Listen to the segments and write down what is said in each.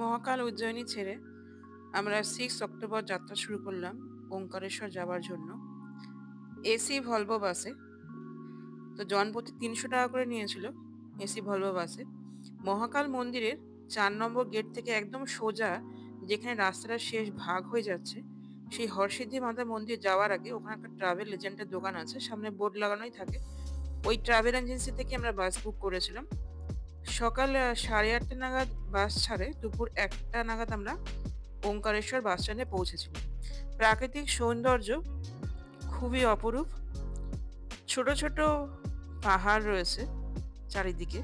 মহাকাল উজ্জয়িনী ছেড়ে আমরা six October যাত্রা শুরু করলাম ওঙ্কারেশ্বর যাওয়ার জন্য। এসি ভলভো বাসে তো জনপ্রতি তিনশো টাকা করে নিয়েছিল এসি ভলভো বাসে মহাকাল মন্দিরের চার নম্বর গেট থেকে একদম সোজা যেখানে রাস্তাটা শেষ ভাগ হয়ে যাচ্ছে, সেই হরসিদ্ধি মাতা মন্দির যাওয়ার আগে ওখানে একটা ট্রাভেল এজেন্টের দোকান আছে, সামনে বোর্ড লাগানোই থাকে। ওই ট্রাভেল এজেন্সি থেকে আমরা বাস বুক করেছিলাম। সকাল সাড়ে আটটা নাগাদ বাস ছাড়ে, দুপুর একটা নাগাদ আমরা ওঙ্কারেশ্বর বাস স্ট্যান্ডে পৌঁছেছিলাম। প্রাকৃতিক সৌন্দর্য খুবই অপরূপ। ছোট ছোট পাহাড় রয়েছে চারিদিকে।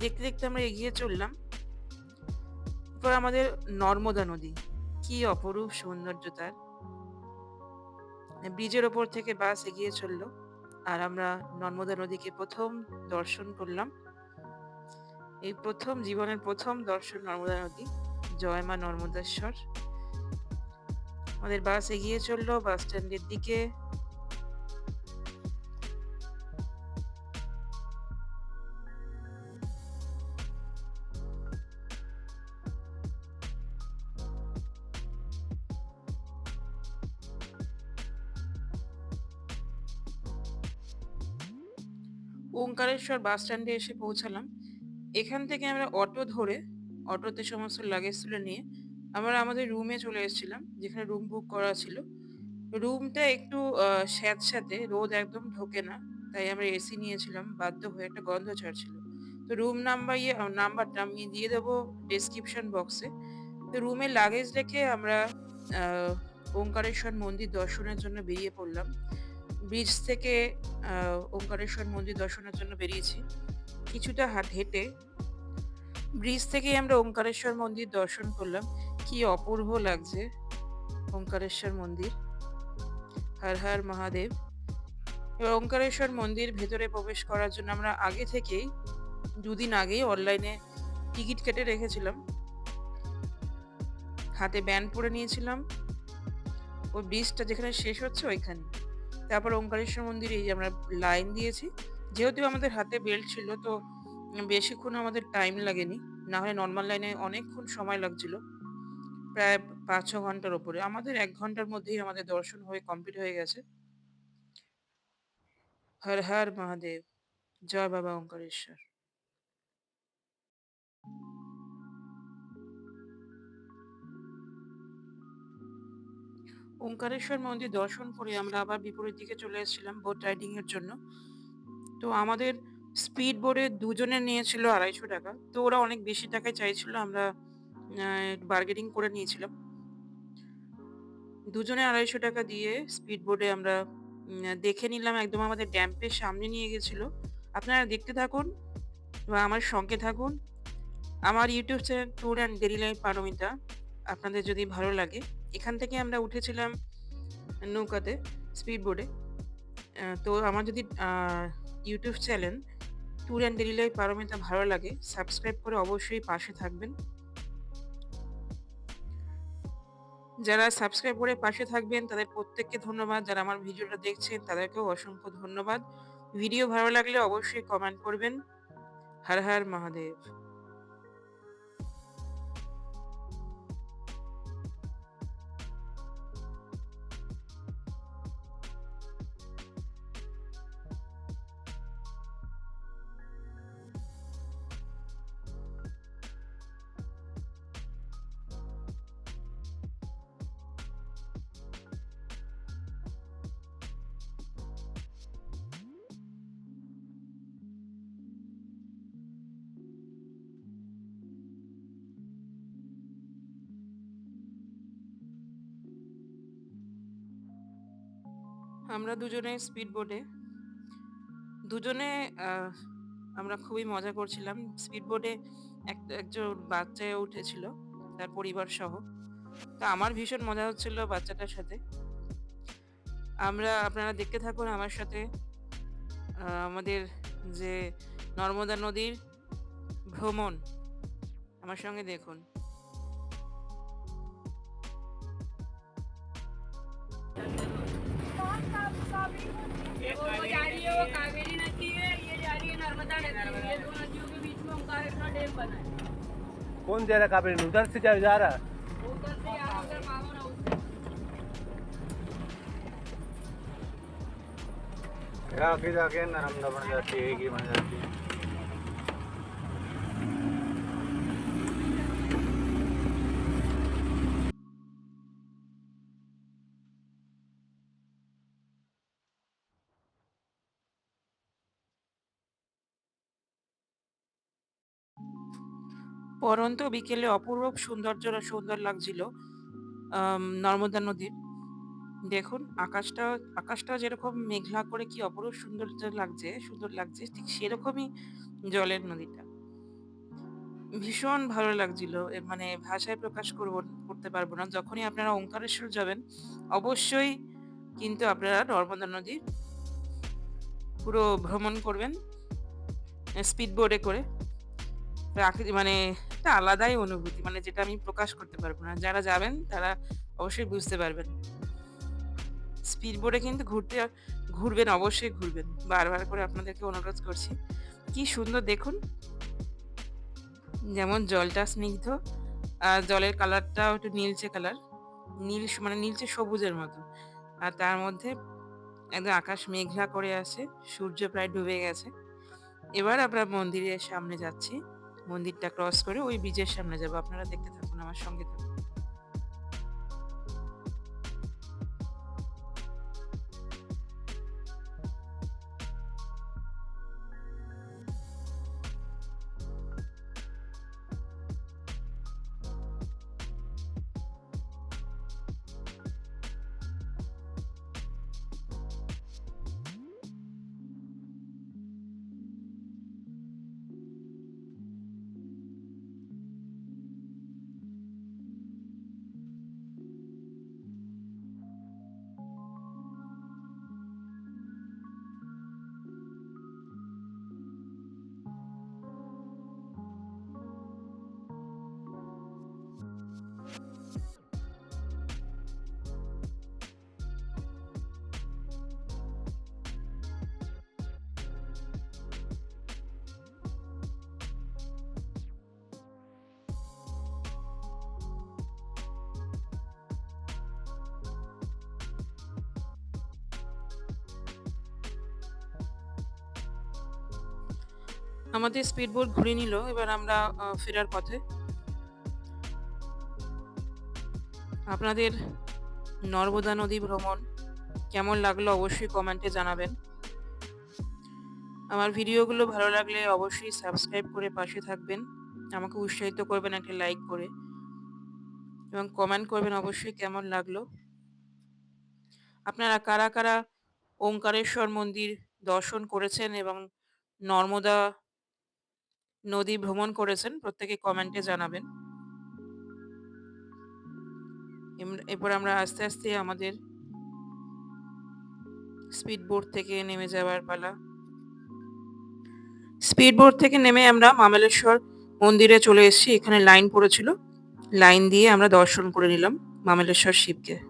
দেখতে দেখতে আমরা এগিয়ে চললাম। এরপর আমাদের নর্মদা নদী, কি অপরূপ সৌন্দর্য তার। ব্রিজের ওপর থেকে বাস এগিয়ে চলল, আর আমরা নর্মদা নদীকে প্রথম দর্শন করলাম। এই প্রথম জীবনের প্রথম দর্শন নর্মদা নদী জয় মা নর্মদেশ্বর। আমাদের বাস এগিয়ে চলল বাস স্ট্যান্ডের দিকে। ওঙ্কারেশ্বর বাস স্ট্যান্ডে এসে পৌঁছালাম। এখান থেকে আমরা অটো ধরে, অটোতে সমস্ত লাগেজ তুলে নিয়ে আমরা আমাদের রুমে চলে এসেছিলাম, যেখানে রুম বুক করা ছিল। রুমটা একটু স্যাঁতস্যাঁতে, রোদ একদম ঢোকে না, তাই আমরা এসি নিয়েছিলাম, বাধ্য হয়ে একটা গন্ধ ছাড়ছিল। তো রুম নাম্বার ইয়ে নাম্বারটা আমি দিয়ে দেবো ডেসক্রিপশন বক্সে তো রুমে লাগেজ রেখে আমরা ওঙ্কারেশ্বর মন্দির দর্শনের জন্য বেরিয়ে পড়লাম। ব্রিজ থেকে ওঙ্কারেশ্বর মন্দির দর্শনের জন্য বেরিয়েছি। কিছুটা হাট হেঁটে ব্রিজ থেকেই আমরা ওঙ্কারেশ্বর মন্দির দর্শন করলাম। কি অপূর্ব লাগছে ওঙ্কারেশ্বর মন্দির। হর হর মহাদেব। এবার ওঙ্কারেশ্বর মন্দির ভেতরে প্রবেশ করার জন্য আমরা আগে থেকেই দুদিন আগেই অনলাইনে টিকিট কেটে রেখেছিলাম। হাতে ব্যান্ড পরে নিয়েছিলাম। ওই ব্রিজটা যেখানে শেষ হচ্ছে ওইখানে। তারপর ওঙ্কারেশ্বর মন্দিরে যে আমরা লাইন দিয়েছি যেহেতু আমাদের হাতে বেল্ট ছিল, তো বেশিক্ষণ আমাদের টাইম লাগেনি। না হলে নর্মাল লাইনে অনেকক্ষণ সময় লাগছিল। প্রায় পাঁচ ছ ঘণ্টার ওপরে। আমাদের এক ঘণ্টার মধ্যেই আমাদের দর্শন হয়ে কমপ্লিট হয়ে গেছে। হর হর মহাদেব। জয় বাবা ওঙ্কারেশ্বর ওঙ্কারেশ্বর মন্দির দর্শন করে আমরা আবার বিপরীত দিকে চলে এসেছিলাম বোট রাইডিং এর জন্য। তো আমাদের স্পিড বোর্ডে দুজনে নিয়েছিল আড়াইশো টাকা। তো ওরা অনেক বেশি টাকায় চাইছিল, আমরা বার্গেনিং করে নিয়েছিলাম। দুজনে আড়াইশো টাকা দিয়ে স্পিড বোর্ডে আমরা দেখে নিলাম, একদম আমাদের ড্যাম্পের সামনে নিয়ে গেছিল। আপনারা দেখতে থাকুন বা আমার সঙ্গে থাকুন। আমার YouTube channel tour and daily life Paromita. আপনাদের যদি ভালো লাগে, এখান থেকে আমরা উঠেছিলাম নৌকাতে স্পিড বোর্ডে তো আমার যদি YouTube channel tour and daily life Paromita ভালো লাগে। সাবস্ক্রাইব করে অবশ্যই পাশে থাকবেন। যারা সাবস্ক্রাইব করে পাশে থাকবেন, তাদের প্রত্যেককে ধন্যবাদ। যারা আমার ভিডিওটা দেখছেন, তাদেরকেও অসংখ্য ধন্যবাদ। ভিডিও ভালো লাগলে অবশ্যই কমেন্ট করবেন। হর হর মহাদেব। আমরা দুজনে স্পিড বোটে দুজনে আমরা খুবই মজা করছিলাম। স্পিড বোটে একজন বাচ্চা উঠেছিল, তার পরিবার সহ। তা আমার ভীষণ মজা হচ্ছিল বাচ্চাটার সাথে। আমরা, আপনারা দেখতে থাকুন আমার সাথে আমাদের যে নর্মদা নদীর ভ্রমণ। আমার সঙ্গে দেখুন। वो जा रही है वो कावेरी नदी है ये जा रही है नर्मदा नदी ये दो नदियों के बीच में ओंकारेश्वर डैम बना है। कौन दे रहा है काबरी उधर से जा जा रहा है? आगे जाके नरमदा बन जाती है एक ही बन जाती है। পরন্ত বিকেলে অপূর্ব সৌন্দর্য সুন্দর লাগছিল নর্মদা নদীর। দেখুন, আকাশটা আকাশটা যেরকম মেঘলা করে কি অপরূপ সুন্দর লাগছে সুন্দর লাগছে, ঠিক সেরকমই জলের নদীটা। ভীষণ ভালো লাগছিল মানে ভাষায় প্রকাশ করব, করতে পারব না। যখনই আপনারা ওঙ্কারেশ্বর যাবেন, অবশ্যই কিন্তু আপনারা নর্মদা নদীর পুরো ভ্রমণ করবেন স্পিড বোর্ডে করে। মানে একটা আলাদাই অনুভূতি মানে যেটা আমি প্রকাশ করতে পারব না। যারা যাবেন, তারা অবশ্যই বুঝতে পারবেন। স্পিড বোর্ডে কিন্তু ঘুরতে, ঘুরবেন, অবশ্যই ঘুরবেন। বারবার করে আপনাদেরকে অনুরোধ করছি, কি সুন্দর দেখুন। যেমন জলটা স্নিগ্ধ, আর জলের কালারটাও একটু নীলচে কালার, নীল মানে নীলচে সবুজের মতো। আর তার মধ্যে একদম আকাশ মেঘলা করে আছে, সূর্য প্রায় ডুবে গেছে। এবার আমরা মন্দিরের সামনে যাচ্ছি। মন্দিরটা ক্রস করে ওই ব্রিজের সামনে যাব। আপনারা দেখতে থাকুন আমার সঙ্গে থাকুন। আমাদের স্পিড বোট ঘুরে নিল, এবার আমরা ফেরার পথে। আপনাদের নর্মদা নদী ভ্রমণ কেমন লাগল অবশ্যই কমেন্টে জানাবেন। আমার ভিডিওগুলো ভালো লাগলে অবশ্যই সাবস্ক্রাইব করে পাশে থাকবেন। আমাকে উৎসাহিত করবেন একটা লাইক করে। এবং কমেন্ট করবেন অবশ্যই কেমন লাগল। আপনারা কারা কারা ওঙ্কারেশ্বর মন্দির দর্শন করেছেন এবং নর্মদা নদী ভ্রমণ করেছেন, প্রত্যেকে কমেন্টে জানাবেন। এরপর আমরা আস্তে আস্তে আমাদের স্পিড বোট থেকে নেমে যাওয়ার পালা। স্পিড বোট থেকে নেমে আমরা মামেলেশ্বর মন্দিরে চলে এসেছি। এখানে লাইন পড়েছিল। লাইন দিয়ে আমরা দর্শন করে নিলাম মামেলেশ্বর শিবকে।